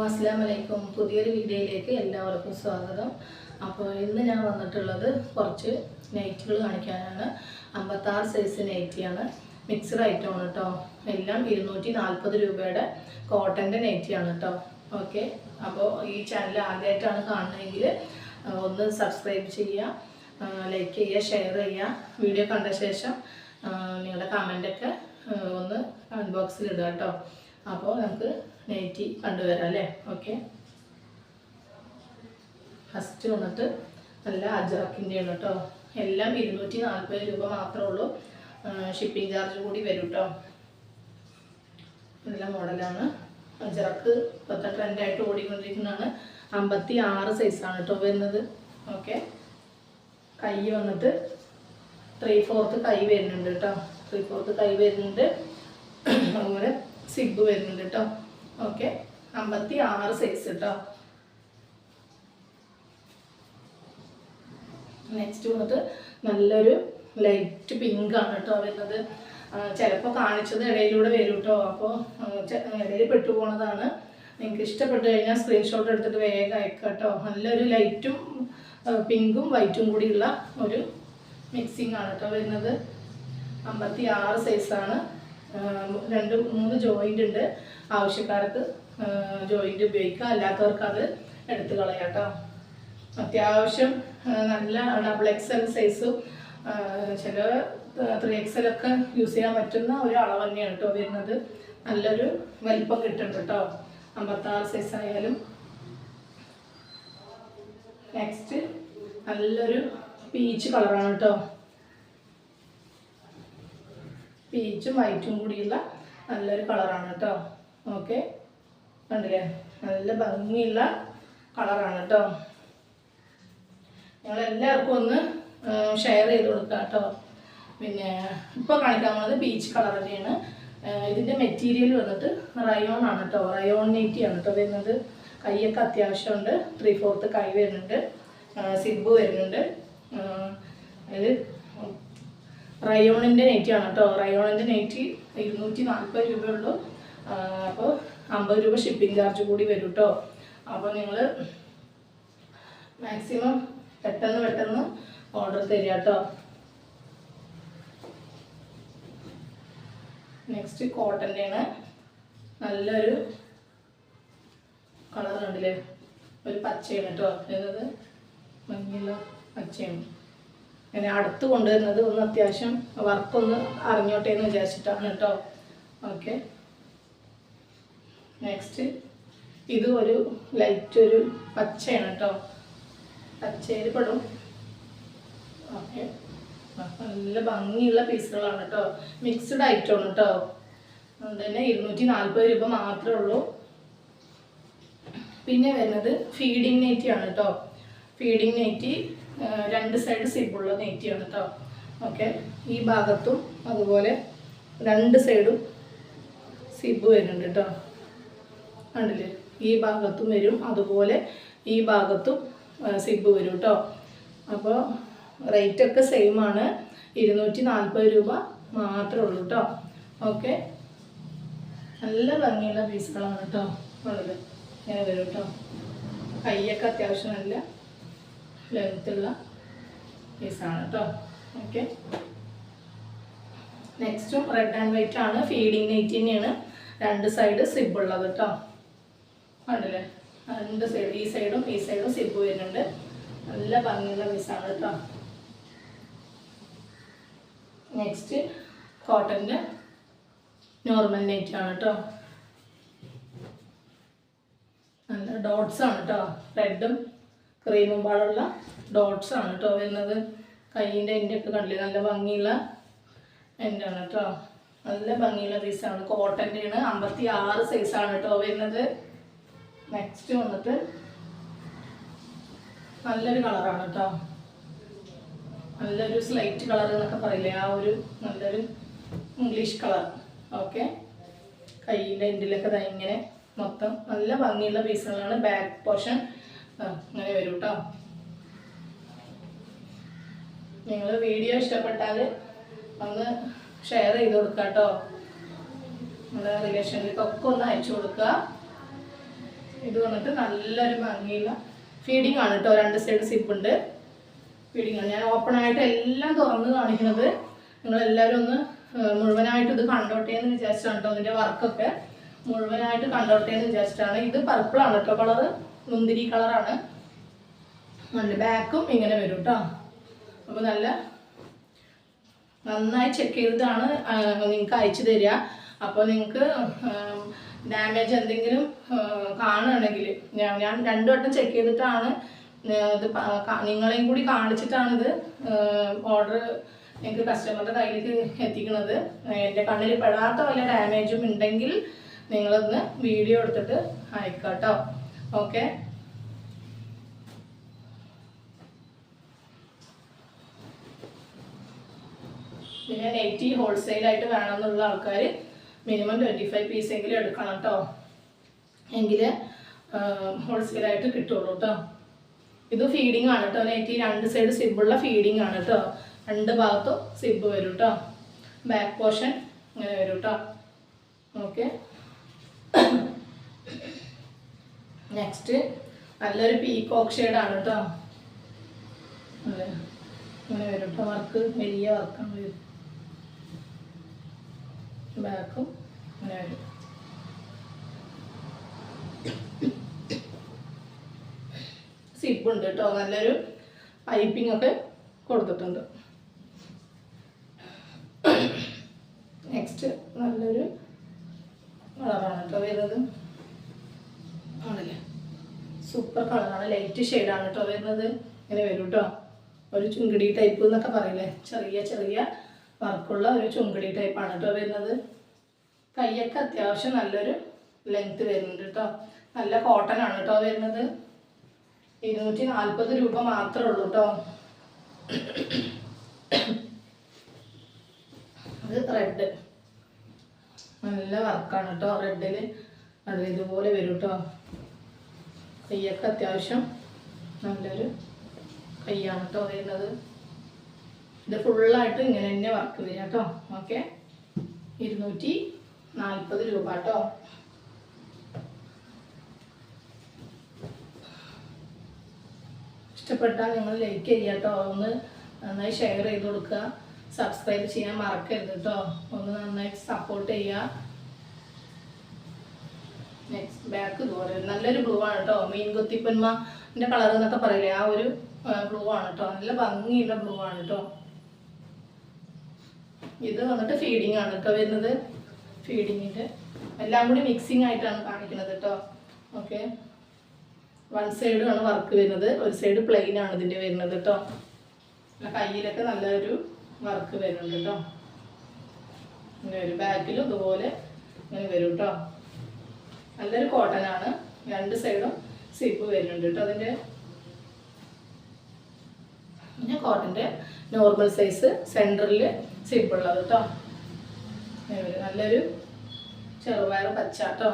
അസ്സാം വലൈക്കും പുതിയൊരു വീഡിയോയിലേക്ക് എല്ലാവർക്കും സ്വാഗതം. അപ്പോൾ ഇന്ന് ഞാൻ വന്നിട്ടുള്ളത് കുറച്ച് നൈറ്റുകൾ കാണിക്കാനാണ്. അമ്പത്താറ് സൈസ് നൈറ്റിയാണ് മിക്സഡ് ഐറ്റമാണ് കേട്ടോ എല്ലാം ഇരുന്നൂറ്റി നാൽപ്പത് രൂപയുടെ കോട്ടന്റെ നൈറ്റിയാണ് കേട്ടോ ഓക്കെ. അപ്പോൾ ഈ ചാനൽ ആദ്യമായിട്ടാണ് കാണുന്നതെങ്കിൽ ഒന്ന് സബ്സ്ക്രൈബ് ചെയ്യുക ലൈക്ക് ചെയ്യുക ഷെയർ ചെയ്യുക. വീഡിയോ കണ്ട ശേഷം നിങ്ങളുടെ കമന്റൊക്കെ ഒന്ന് അൺബോക്സിൽ ബോക്സിൽ ഇടുക കേട്ടോ അപ്പോൾ നമുക്ക് നെയ്റ്റി കണ്ടുവരാം അല്ലേ? ഓക്കെ ഫസ്റ്റ് വന്നിട്ട് നല്ല അജറക്കിന്റെയാണ് കേട്ടോ എല്ലാം ഇരുന്നൂറ്റി നാൽപ്പത് രൂപ മാത്രമേ ഉള്ളൂ. ഷിപ്പിംഗ് ചാർജ് കൂടി വരും കേട്ടോ നല്ല മോഡലാണ് അജറക്ക് ഇപ്പോഴത്തെ ട്രെൻഡായിട്ട് ഓടിക്കൊണ്ടിരിക്കുന്നതാണ്. അമ്പത്തി ആറ് സൈസാണ് കേട്ടോ വരുന്നത്. ഓക്കെ കൈ വന്നിട്ട് ത്രീ ഫോർത്ത് കൈ വരുന്നുണ്ട് കേട്ടോ ത്രീ ഫോർത്ത് കൈ വരുന്നുണ്ട്. അതുപോലെ സിബ് വരുന്നുണ്ട് കേട്ടോ ഓക്കെ. അമ്പത്തി ആറ് സൈസ് കേട്ടോ നെക്സ്റ്റ് വന്നിട്ട് നല്ലൊരു ലൈറ്റ് പിങ്ക് ആണ് കേട്ടോ വരുന്നത്. ചിലപ്പോൾ കാണിച്ചത് ഇടയിലൂടെ വരും കേട്ടോ അപ്പോൾ ഇടയിൽ പെട്ടുപോണതാണ് നിങ്ങൾക്ക് ഇഷ്ടപ്പെട്ട് കഴിഞ്ഞാൽ സ്ക്രീൻഷോട്ട് എടുത്തിട്ട് വേഗം അയക്കാം കേട്ടോ നല്ലൊരു ലൈറ്റും പിങ്കും വൈറ്റും കൂടിയുള്ള ഒരു മിക്സിംഗ് ആണ് കേട്ടോ വരുന്നത്. അമ്പത്തി ആറ് സൈസാണ് രണ്ട് മൂന്ന് ജോയിന്റ് ഉണ്ട്. ആവശ്യക്കാർക്ക് ജോയിന്റ് ഉപയോഗിക്കുക അല്ലാത്തവർക്ക് അത് എടുത്തു കളയാം കേട്ടോ അത്യാവശ്യം നല്ല ഡബിൾ എക്സ് എക്സൽ സൈസും ചില ത്രീ എക്സ് ഒക്കെ യൂസ് ചെയ്യാൻ പറ്റുന്ന ഒരു അളവ് തന്നെയാണ് കേട്ടോ വരുന്നത്. നല്ലൊരു വലിപ്പം കിട്ടുന്നുണ്ട് കേട്ടോ അമ്പത്താറ് സൈസ് ആയാലും. നെക്സ്റ്റ് നല്ലൊരു പീച്ച് കളറാണ് കേട്ടോ പീച്ചും വൈറ്റും കൂടിയുള്ള നല്ലൊരു കളറാണ് കേട്ടോ ഓക്കെ കണ്ടില്ലേ? നല്ല ഭംഗിയുള്ള കളറാണ് കേട്ടോ ഞങ്ങൾ എല്ലാവർക്കും ഒന്ന് ഷെയർ ചെയ്ത് കൊടുക്കുക കേട്ടോ പിന്നെ ഇപ്പോൾ കാണിക്കാൻ പോകുന്നത് ബീച്ച് കളർ തന്നെയാണ്. ഇതിന്റെ മെറ്റീരിയൽ വന്നിട്ട് റയോൺ ആണ് കേട്ടോ റയോൺ നെറ്റി ആണ് കേട്ടോ വരുന്നത്. കൈയൊക്കെ അത്യാവശ്യമുണ്ട്. ത്രീ ഫോർത്ത് കൈ വരുന്നുണ്ട്. സിബ് വരുന്നുണ്ട്. ഇത് റയോണിന്റെ ആണ് കേട്ടോ. റയോണിന്റെ നെറ്റി ഇരുന്നൂറ്റി നാൽപ്പത് രൂപയുള്ളൂ അപ്പോൾ അമ്പത് രൂപ ഷിപ്പിംഗ് ചാർജ് കൂടി വരും കേട്ടോ. അപ്പോൾ നിങ്ങൾ മാക്സിമം പെട്ടെന്ന് പെട്ടെന്ന് ഓർഡർ തരിക കേട്ടോ. നെക്സ്റ്റ് കോട്ടന്റെയാണ് നല്ലൊരു കളർ കണ്ടില്ലേ ഒരു പച്ചയാണ് കേട്ടോ. അതായത് മഞ്ഞയുള്ള പച്ചയാണ്. അങ്ങനെ അടുത്ത് കൊണ്ടുവരുന്നത് ഒന്ന് അത്യാവശ്യം വർക്കൊന്ന് അറിഞ്ഞോട്ടെ എന്ന് വിചാരിച്ചിട്ടാണ് കേട്ടോ. ഓക്കെ നെക്സ്റ്റ് ഇത് ഒരു ലൈറ്റ് ഒരു പച്ചയാണ് കേട്ടോ. പച്ചയിൽ പെടും. ഓക്കെ നല്ല ഭംഗിയുള്ള പീസുകളാണ് കേട്ടോ. മിക്സ്ഡ് ഐറ്റമാണ് കേട്ടോ. അതുകൊണ്ട് തന്നെ ഇരുന്നൂറ്റി നാൽപ്പത് രൂപ മാത്രമേ ഉള്ളൂ. പിന്നെ വരുന്നത് ഫീഡിങ് നെറ്റി ആണ് കേട്ടോ. ഫീഡിങ് നെറ്റി രണ്ട് സൈഡ് സിബുള്ള നെറ്റിയാണ് കേട്ടോ ഓക്കെ ഈ ഭാഗത്തും അതുപോലെ രണ്ട് സൈഡും സിബ് വരുന്നുണ്ട് കേട്ടോ കണ്ടില്ലേ? ഈ ഭാഗത്തും വരും അതുപോലെ ഈ ഭാഗത്തും സിബ് വരും കേട്ടോ അപ്പോൾ റേറ്റൊക്കെ സെയിം ആണ്. ഇരുന്നൂറ്റി നാൽപ്പത് രൂപ മാത്രമേ ഉള്ളൂ കേട്ടോ ഓക്കെ നല്ല ഭംഗിയുള്ള പീസുകളാണ് കേട്ടോ ഉള്ളത്. ഇങ്ങനെ വരും കേട്ടോ കയ്യൊക്കെ അത്യാവശ്യം നല്ല ലെങ്ത്തുള്ള പീസാണ് കേട്ടോ. ഓക്കെ നെക്സ്റ്റും റെഡ് ആൻഡ് വൈറ്റ് ആണ്. ഫീഡിങ് നെയ്റ്റ് തന്നെയാണ്. രണ്ട് സൈഡ് സിബ് ഉള്ളത് കേട്ടോ. കണ്ടില്ലേ? രണ്ട് സൈഡ് ഈ സൈഡും ഈ സൈഡും സിബ് വരുന്നുണ്ട്. നല്ല ഭംഗിയുള്ള പീസാണ് കേട്ടോ. നെക്സ്റ്റ് കോട്ടന്റെ നോർമൽ നൈറ്റ് ആണ് കേട്ടോ. നല്ല ഡോട്ട്സ് ആണ് കേട്ടോ. റെഡും ക്രീമും പാടുള്ള ഡോട്ട്സ് ആണ് കേട്ടോ. വരുന്നത് കൈയിന്റെ എന്റെ ഒക്കെ കണ്ടില്ലേ? നല്ല ഭംഗിയുള്ള എന്റെ ആണ് കേട്ടോ. നല്ല ഭംഗിയുള്ള പീസാണ് കോട്ടന്റെയാണ് അമ്പത്തി ആറ് സൈസാണ് കേട്ടോ വരുന്നത്. നെക്സ്റ്റ് വന്നിട്ട് നല്ലൊരു കളറാണ് കേട്ടോ. നല്ലൊരു സ്ലൈറ്റ് കളർ എന്നൊക്കെ പറയില്ലേ? ആ ഒരു നല്ലൊരു ഇംഗ്ലീഷ് കളർ ഓക്കെ കയ്യിന്റെ എൻഡിലൊക്കെ ഇങ്ങനെ മൊത്തം നല്ല ഭംഗിയുള്ള പീസുകളാണ് ബാക്ക് പോർഷൻ അങ്ങനെ വരും കേട്ടോ നിങ്ങൾ വീഡിയോ ഇഷ്ടപ്പെട്ടാൽ ഒന്ന് ഷെയർ ചെയ്ത് കൊടുക്കുക കേട്ടോ നമ്മുടെ റിലേഷനിലേക്കൊക്കെ ഒന്ന് അയച്ചു കൊടുക്കുക ഇത് വന്നിട്ട് നല്ലൊരു ഭംഗിയുള്ള ഫീഡിങ് ആണ് കേട്ടോ രണ്ട് സൈഡ് സിപ്പ് ഉണ്ട്. ഫീഡിങ് ആണ്. ഞാൻ ഓപ്പൺ ആയിട്ട് എല്ലാം തുറന്ന് കാണിക്കുന്നത്. നിങ്ങളെല്ലാവരും ഒന്ന് മുഴുവനായിട്ട് ഇത് കണ്ടോട്ടെ എന്ന് വിചാരിച്ചാണ് കേട്ടോ അതിന്റെ വർക്കൊക്കെ മുഴുവനായിട്ട് കണ്ടോട്ടെ എന്ന് വിചാരിച്ചിട്ടാണ്. ഇത് പർപ്പിളാണ് കേട്ടോ കളറ് മുന്തിരി കളറാണ് നല്ല ബാക്കും ഇങ്ങനെ വരും കേട്ടോ അപ്പോൾ നല്ല നന്നായി ചെക്ക് ചെയ്തിട്ടാണ് നിങ്ങൾക്ക് അയച്ചു തരിക. അപ്പോൾ നിങ്ങൾക്ക് ഡാമേജ് എന്തെങ്കിലും കാണുകയാണെങ്കിൽ ഞാൻ രണ്ടു വട്ടം ചെക്ക് ചെയ്തിട്ടാണ് ഇത് നിങ്ങളെയും കൂടി കാണിച്ചിട്ടാണിത് ഓർഡർ എനിക്ക് കസ്റ്റമറുടെ കയ്യിലേക്ക് എത്തിക്കുന്നത് എന്റെ കണ്ണിൽ പെടാത്ത വല്ല ഡാമേജും ഉണ്ടെങ്കിൽ നിങ്ങളൊന്ന് വീഡിയോ എടുത്തിട്ട് അയക്കാട്ടോ. കേട്ടോ ഓക്കെ പിന്നെ നെറ്റി ഹോൾസെയിലായിട്ട് വേണമെന്നുള്ള ആൾക്കാർ മിനിമം ട്വന്റി ഫൈവ് പീസെങ്കിലും എടുക്കണം കേട്ടോ എങ്കിൽ ഹോൾസെയിലായിട്ട് കിട്ടുള്ളൂ കേട്ടോ ഇത് ഫീഡിങ് ആണ് കേട്ടോ നെറ്റി രണ്ട് സൈഡ് സിബുള്ള ഫീഡിങ് ആണ് കേട്ടോ രണ്ട് ഭാഗത്തും സിബ് വരും കേട്ടോ ബാക്ക് പോർഷൻ ഇങ്ങനെ വരും കേട്ടോ ഓക്കെ നെക്സ്റ്റ് നല്ലൊരു പീക്കോക്ക് ഷെയ്ഡാണ് കേട്ടോ അതെ. ഇങ്ങനെ വരും കേട്ടോ വർക്ക് വലിയ വർക്കാണ് വരും ബാക്കും ഇങ്ങനെ വരും. സിബ് ഉണ്ട് കേട്ടോ നല്ലൊരു പൈപ്പിംഗ് ഒക്കെ കൊടുത്തിട്ടുണ്ട്. നെക്സ്റ്റ് നല്ലൊരു കളറാണ് കേട്ടോ വരുന്നത് ആണല്ലേ സൂപ്പർ കളറാണ് ലൈറ്റ് ഷെയ്ഡാണ് കേട്ടോ വരുന്നത്. ഇങ്ങനെ വരും കേട്ടോ ഒരു ചുങ്കിടി ടൈപ്പ് എന്നൊക്കെ പറയില്ലേ? ചെറിയ ചെറിയ വർക്കുള്ള ഒരു ചുങ്കിടി ടൈപ്പാണ് കേട്ടോ വരുന്നത്. കൈയൊക്കെ അത്യാവശ്യം നല്ലൊരു ലെങ്ത് വരുന്നുണ്ട് കേട്ടോ നല്ല കോട്ടൺ ആണ് കേട്ടോ വരുന്നത്. ഇരുന്നൂറ്റി നാൽപ്പത് രൂപ മാത്രമേ ഉള്ളൂ കേട്ടോ അത് റെഡ് നല്ല വർക്കാണ് കേട്ടോ റെഡിൽ അത് ഇതുപോലെ വരും കേട്ടോ കയ്യൊക്കെ അത്യാവശ്യം നല്ലൊരു കയ്യാണ് കേട്ടോ വരുന്നത്. ഇത് ഫുള്ളായിട്ട് ഇങ്ങനെ തന്നെ വർക്ക് വരിക കേട്ടോ ഓക്കെ ഇരുന്നൂറ്റി നാൽപ്പത് രൂപ കേട്ടോ ഇഷ്ടപ്പെട്ടാൽ നിങ്ങൾ ലൈക്ക് ചെയ്യുക കേട്ടോ ഒന്ന് നന്നായി ഷെയർ ചെയ്ത് കൊടുക്കുക. സബ്സ്ക്രൈബ് ചെയ്യാൻ മറക്കരുത് കേട്ടോ ഒന്ന് നന്നായിട്ട് സപ്പോർട്ട് ചെയ്യുക. നെക്സ്റ്റ് ബാക്ക് ഇതുപോലെ നല്ലൊരു ബ്ലൂ ആണ് കേട്ടോ മീൻ കൊത്തിപ്പന്മാന്റെ കളർ എന്നൊക്കെ പറയില്ലേ? ആ ഒരു ബ്ലൂ ആണ് കേട്ടോ നല്ല ഭംഗിയുള്ള ബ്ലൂ ആണ് കേട്ടോ ഇത് വന്നിട്ട് ഫീഡിങ് ആണ് കേട്ടോ വരുന്നത്. ഫീഡിങ്ങിന്റെ എല്ലാം കൂടി മിക്സിംഗ് ആയിട്ടാണ് കാണിക്കുന്നത് കേട്ടോ ഓക്കെ വൺ സൈഡ് ആണ് വർക്ക് വരുന്നത്. ഒരു സൈഡ് പ്ലെയിൻ ആണ് ഇതിന്റെ വരുന്നത് കേട്ടോ കയ്യിലൊക്കെ നല്ലൊരു വർക്ക് വരുന്നുണ്ട് കേട്ടോ ഇങ്ങനെ വരും ബാക്കിലും ഇതുപോലെ ഇങ്ങനെ വരും കേട്ടോ നല്ലൊരു കോട്ടൺ ആണ് രണ്ട് സൈഡും സിപ്പ് വരുന്നുണ്ട് കേട്ടോ അതിന്റെ പിന്നെ കോട്ടന്റെ നോർമൽ സൈസ് സെന്ററിൽ സിപ്പ് ഉള്ളത് കേട്ടോ. നല്ലൊരു ചെറുപയർ പച്ച കേട്ടോ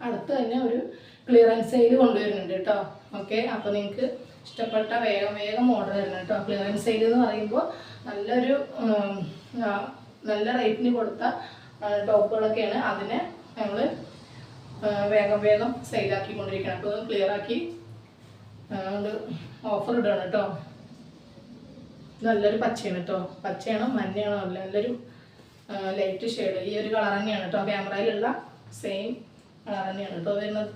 അടുത്ത് തന്നെ ഒരു ക്ലിയറൻസ് സെയിൽ കൊണ്ടുവരുന്നുണ്ട് കേട്ടോ ഓക്കെ അപ്പോൾ നിങ്ങൾക്ക് ഇഷ്ടപ്പെട്ട വേഗം വേഗം ഓർഡർ തരണം കേട്ടോ ക്ലിയറൻസ് സെയിൽ എന്ന് പറയുമ്പോൾ നല്ലൊരു നല്ല റേറ്റിന് കൊടുത്ത ടോപ്പുകളൊക്കെയാണ് അതിനെ നമ്മൾ വേഗം വേഗം സെയിലാക്കിക്കൊണ്ടിരിക്കണം. അപ്പോൾ ക്ലിയർ ആക്കി ഓഫർ ഇടണം കേട്ടോ. നല്ലൊരു പച്ചയാണ് കേട്ടോ. പച്ചയാണോ മഞ്ഞയാണോ അല്ല നല്ലൊരു ലൈറ്റ് ഷെയ്ഡ് ഈ ഒരു കളർ തന്നെയാണ് കേട്ടോ. ക്യാമറയിലുള്ള സെയിം കളർ തന്നെയാണ് കേട്ടോ വരുന്നത്.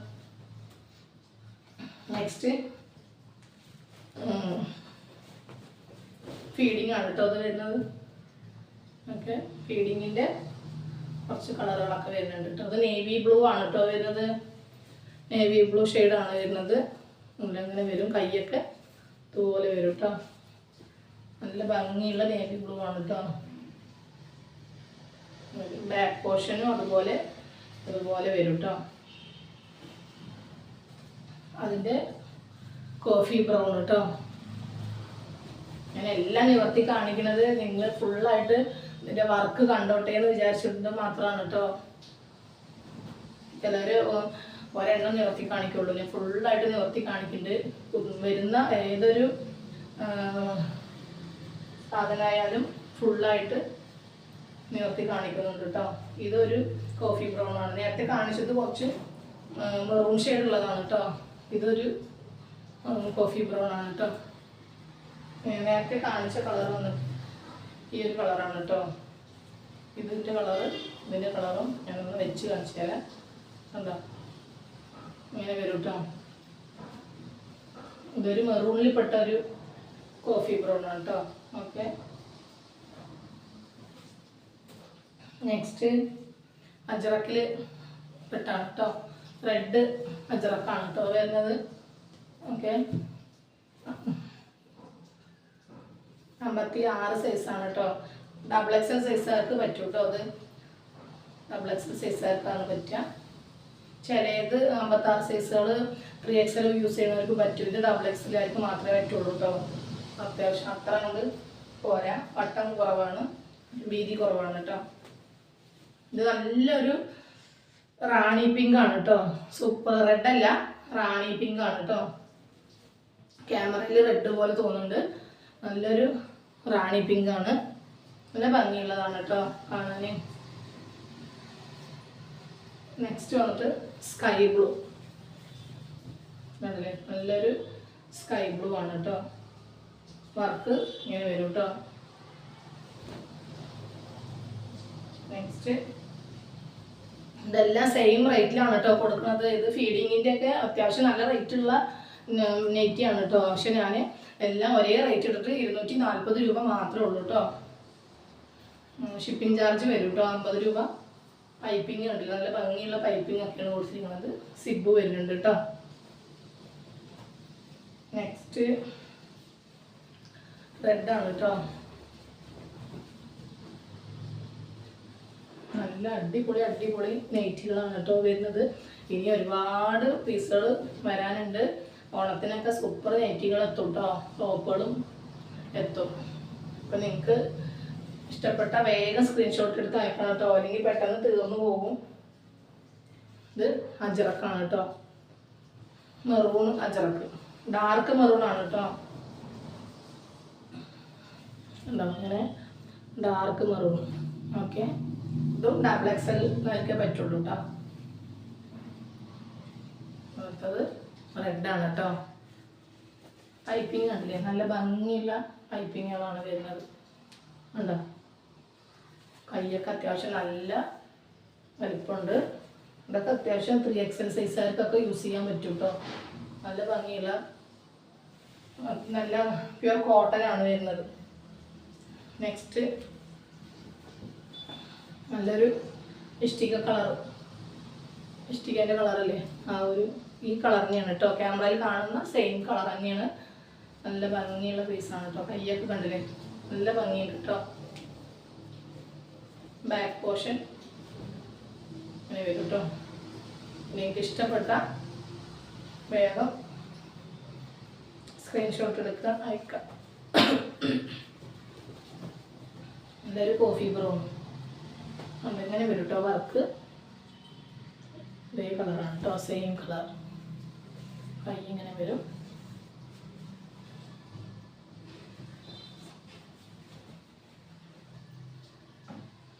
നെക്സ്റ്റ് ഫീഡിങ് ആണ് കേട്ടോ അത് വരുന്നത്. ഓക്കെ ഫീഡിങ്ങിന്റെ കുറച്ച് കളറുകളൊക്കെ വരുന്നുണ്ട്. കേട്ടോ അത് നേവി ബ്ലൂ ആണ് കേട്ടോ വരുന്നത്. നേവി ബ്ലൂ ഷെയ്ഡാണ് വരുന്നത്. അങ്ങനെ വരും. കൈയൊക്കെ ഇതുപോലെ വരും കേട്ടോ നല്ല ഭംഗിയുള്ള നേവി ബ്ലൂ ആണ് കേട്ടോ ബാക്ക് പോർഷനും അതുപോലെ അതുപോലെ വരും കേട്ടോ അതിന്റെ കോഫി ബ്രൗൺ കേട്ടോ ഞാൻ എല്ലാം നിവർത്തി കാണിക്കുന്നത് നിങ്ങൾ ഫുള്ളായിട്ട് ഇതിന്റെ വർക്ക് കണ്ടോട്ടെ എന്ന് വിചാരിച്ചിട്ട് മാത്രമാണ് കേട്ടോ. ചിലർ ഒരെണ്ണം നിവർത്തി കാണിക്കുള്ളൂ. ഞാൻ ഫുള്ളായിട്ട് നിവർത്തി കാണിക്കുന്നുണ്ട്. വരുന്ന ഏതൊരു സാധനമായാലും ഫുള്ളായിട്ട് നിവർത്തി കാണിക്കുന്നുണ്ട് കേട്ടോ. ഇതൊരു കോഫി ബ്രൗൺ ആണ്. നേരത്തെ കാണിച്ചത് കുറച്ച് മെറൂൺ ഷെയ്ഡ് ഉള്ളതാണ് കേട്ടോ. ഇതൊരു കോഫി ബ്രൗൺ ആണ് കേട്ടോ. നേരത്തെ കാണിച്ച കളർ വന്ന് ഈ ഒരു കളറാണ് കേട്ടോ. ഇതിന്റെ കളറ് ഇതിന്റെ കളറും ഞാനൊന്ന് വെച്ച് കാണിച്ചു തരാം. കണ്ടോ? ഇങ്ങനെ വരും കേട്ടോ. ഇതൊരു മെറൂണിൽ പെട്ട ഒരു കോഫി ബ്രൗൺ ആണ് കേട്ടോ. ഓക്കെ. നെക്സ്റ്റ് അജറക്കിൽ പെട്ടാണ് കേട്ടോ. റെഡ് അജറക്കാണ് കേട്ടോ വരുന്നത്. ഓക്കെ. അമ്പത്തി ആറ് ആണ് കേട്ടോ ഡബിൾ എക്സൽ സൈസുകാർക്ക് പറ്റും കേട്ടോ അത്? ഡബിൾ എക്സൽ സൈസുകാർക്കാണ് പറ്റുക ചിലത് അമ്പത്താറ് സൈസുകൾ ത്രീ എക്സൽ യൂസ് ചെയ്യുന്നവർക്ക് പറ്റും. ഇത് ഡബിൾ എക്സലുകാർക്ക് മാത്രമേ പറ്റുള്ളൂ കേട്ടോ അത്യാവശ്യം അത്ര കൊണ്ട് പോരാ. വട്ടം കുറവാണ്. വീതി കുറവാണ് കേട്ടോ ഇത് നല്ലൊരു റാണി പിങ്ക് ആണ് കേട്ടോ സൂപ്പർ റെഡ് അല്ല റാണി പിങ്ക് ആണ് കേട്ടോ ക്യാമറയിൽ റെഡ് പോലെ തോന്നുന്നുണ്ട്. നല്ലൊരു റാണി പിങ്ക് ആണ് നല്ല ഭംഗിയുള്ളതാണ് കേട്ടോ കാണാൻ നെക്സ്റ്റ് വന്നിട്ട് സ്കൈ ബ്ലൂ അതല്ലേ നല്ലൊരു സ്കൈ ബ്ലൂ ആണ് കേട്ടോ. വർക്ക് ഇങ്ങനെ വരും കേട്ടോ. നെക്സ്റ്റ് ഇതെല്ലാം സെയിം റേറ്റിലാണ് കേട്ടോ കൊടുക്കുന്നത്. ഇത് ഫീഡിങ്ങിന്റെ ഒക്കെ അത്യാവശ്യം നല്ല റേറ്റ് ഉള്ള നെറ്റിയാണ് കേട്ടോ. പക്ഷെ ഞാൻ എല്ലാം ഒരേ റേറ്റ് ഇട്ടിട്ട് ഇരുന്നൂറ്റി നാൽപ്പത് രൂപ മാത്രമേ ഉള്ളൂ കേട്ടോ ഷിപ്പിംഗ് ചാർജ് വരും കേട്ടോ അമ്പത് രൂപ. പൈപ്പിംഗ് ഉണ്ട്. നല്ല ഭംഗിയുള്ള പൈപ്പിംഗ് ഒക്കെയാണ് കൊടുത്തിരിക്കുന്നത്. സിബ് വരുന്നുണ്ട് കേട്ടോ നെക്സ്റ്റ് റെഡ് ആണ് കേട്ടോ നല്ല അടിപൊളി അടിപൊളി നെയ്റ്റുകളാണ് കേട്ടോ വരുന്നത്. ഇനി ഒരുപാട് പീസുകൾ വരാനുണ്ട്. ഓണത്തിനൊക്കെ സൂപ്പർ നൈറ്റികൾ എത്തും കേട്ടോ ടോപ്പുകളും എത്തും. അപ്പം നിങ്ങൾക്ക് ഇഷ്ടപ്പെട്ട വേഗം സ്ക്രീൻഷോട്ട് എടുത്ത് അയക്കണം കേട്ടോ അല്ലെങ്കിൽ പെട്ടെന്ന് തീർന്നു പോകും. ഇത് അജറക്കാണ് കേട്ടോ മെറൂൺ അജറക്ക്. ഡാർക്ക് മെറൂൺ ആണ് കേട്ടോ ഉണ്ടോ? അങ്ങനെ ഡാർക്ക് മെറൂൺ ഓക്കെ ഇതും ഡബിൾ എക്സൽ നൽകേ പറ്റുള്ളൂ കേട്ടോ അടുത്തത് റെഡാണ് കേട്ടോ പൈപ്പിംഗ് കണ്ടില്ലേ നല്ല ഭംഗിയുള്ള പൈപ്പിങ്ങുകളാണ് വരുന്നത്. ഉണ്ടോ കയ്യൊക്കെ അത്യാവശ്യം നല്ല വലിപ്പമുണ്ട്. ഇതൊക്കെ അത്യാവശ്യം ത്രീ എക്സൽ സൈസുകാർക്കൊക്കെ യൂസ് ചെയ്യാൻ പറ്റും കേട്ടോ നല്ല ഭംഗിയുള്ള നല്ല പ്യുവർ കോട്ടൺ ആണ് വരുന്നത്. നെക്സ്റ്റ് നല്ലൊരു ഇഷ്ടിക കളർ ഇഷ്ടികേന്റെ കളറല്ലേ ആ ഒരു ഈ കളർ തന്നെയാണ് കേട്ടോ. ക്യാമറയിൽ കാണുന്ന സെയിം കളർ തന്നെയാണ്. നല്ല ഭംഗിയുള്ള പീസാണ് കേട്ടോ. കയ്യൊക്കെ കണ്ടില്ലേ? നല്ല ഭംഗിയുണ്ട് കേട്ടോ. ബാക്ക് പോർഷൻ അങ്ങനെ വരും കേട്ടോ. നിങ്ങൾക്ക് ഇഷ്ടപ്പെട്ട വേഗം സ്ക്രീൻഷോട്ട് എടുക്കുക അയക്കാം എന്തായാലും കോഫി ബ്രൗൺ അങ്ങനെ വരും കേട്ടോ. വർക്ക് ഇതേ കളറാണ് കേട്ടോ. സെയിം കളർ കൈ ഇങ്ങനെ വരും.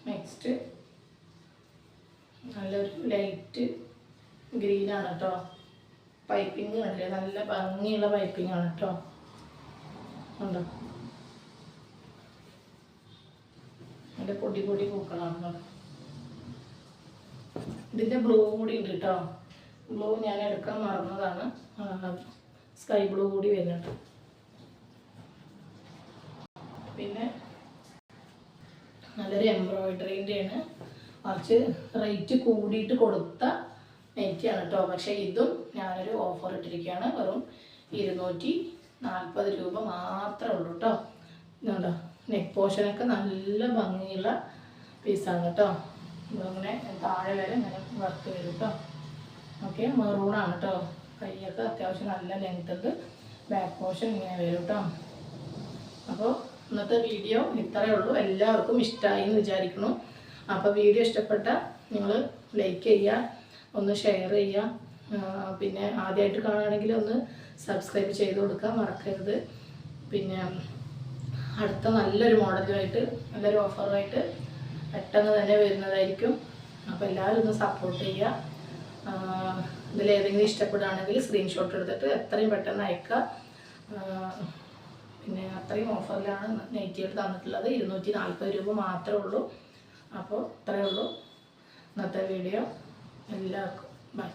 നെക്സ്റ്റ് നല്ലൊരു ലൈറ്റ് ഗ്രീനാണ് കേട്ടോ പൈപ്പിംഗ് കണ്ടില്ലേ? നല്ല ഭംഗിയുള്ള പൈപ്പിംഗ് ആണ് കേട്ടോ ഉണ്ടോ നല്ല പൊടി പൊടി പൂക്കളാണ് ഇതിന്റെ ബ്ലൂ കൂടി ഉണ്ട് കേട്ടോ ബ്ലൂ ഞാൻ എടുക്കാൻ മറന്നതാണ്. സ്കൈ ബ്ലൂ കൂടി വരുന്നുണ്ട്. പിന്നെ നല്ലൊരു എംബ്രോയിഡറിന്റെയാണ്. കുറച്ച് റേറ്റ് കൂടിയിട്ട് കൊടുത്ത നെറ്റിയാണ് കേട്ടോ. പക്ഷേ ഇതും ഞാനൊരു ഓഫർ ഇട്ടിരിക്കുകയാണ്. വെറും ഇരുന്നൂറ്റി നാൽപ്പത് രൂപ മാത്രമേ ഉള്ളൂ കേട്ടോ. ഇതുണ്ടോ? നെക്ക് പോർഷനൊക്കെ നല്ല ഭംഗിയുള്ള പീസാണ് കേട്ടോ. ഇതങ്ങനെ താഴെ വരെ ഇങ്ങനെ വർക്ക് വരും കേട്ടോ. ഓക്കെ മെറൂണാണ് കേട്ടോ കൈയൊക്കെ അത്യാവശ്യം നല്ല ലെങ്ത് ഉണ്ട്. ബാക്ക് പോർഷൻ ഇങ്ങനെ വരും കേട്ടോ അപ്പോൾ ഇന്നത്തെ വീഡിയോ ഇത്രയേ ഉള്ളൂ. എല്ലാവർക്കും ഇഷ്ടമായി എന്ന് വിചാരിക്കുന്നു. അപ്പോൾ വീഡിയോ ഇഷ്ടപ്പെട്ട നിങ്ങൾ ലൈക്ക് ചെയ്യുക ഒന്ന് ഷെയർ ചെയ്യുക. പിന്നെ ആദ്യമായിട്ട് കാണുകയാണെങ്കിൽ ഒന്ന് സബ്സ്ക്രൈബ് ചെയ്ത് കൊടുക്കുക മറക്കരുത്. പിന്നെ അടുത്ത നല്ലൊരു മോഡലുമായിട്ട് നല്ലൊരു ഓഫറുമായിട്ട് പെട്ടെന്ന് തന്നെ വരുന്നതായിരിക്കും. അപ്പോൾ എല്ലാവരും ഒന്ന് സപ്പോർട്ട് ചെയ്യുക. ഇതിലേതെങ്കിലും ഇഷ്ടപ്പെടുകയാണെങ്കിൽ സ്ക്രീൻഷോട്ട് എടുത്തിട്ട് എത്രയും പെട്ടെന്ന് അയക്കുക. പിന്നെ അത്രയും ഓഫറിലാണ് ആയിട്ട് തന്നിട്ടുള്ളത്. ഇരുന്നൂറ്റി നാൽപ്പത് രൂപ മാത്രമേ ഉള്ളൂ. അപ്പോൾ ഇത്രയേ ഉള്ളൂ. ഇന്നത്തെ വീഡിയോ. എല്ലാവർക്കും ബൈ.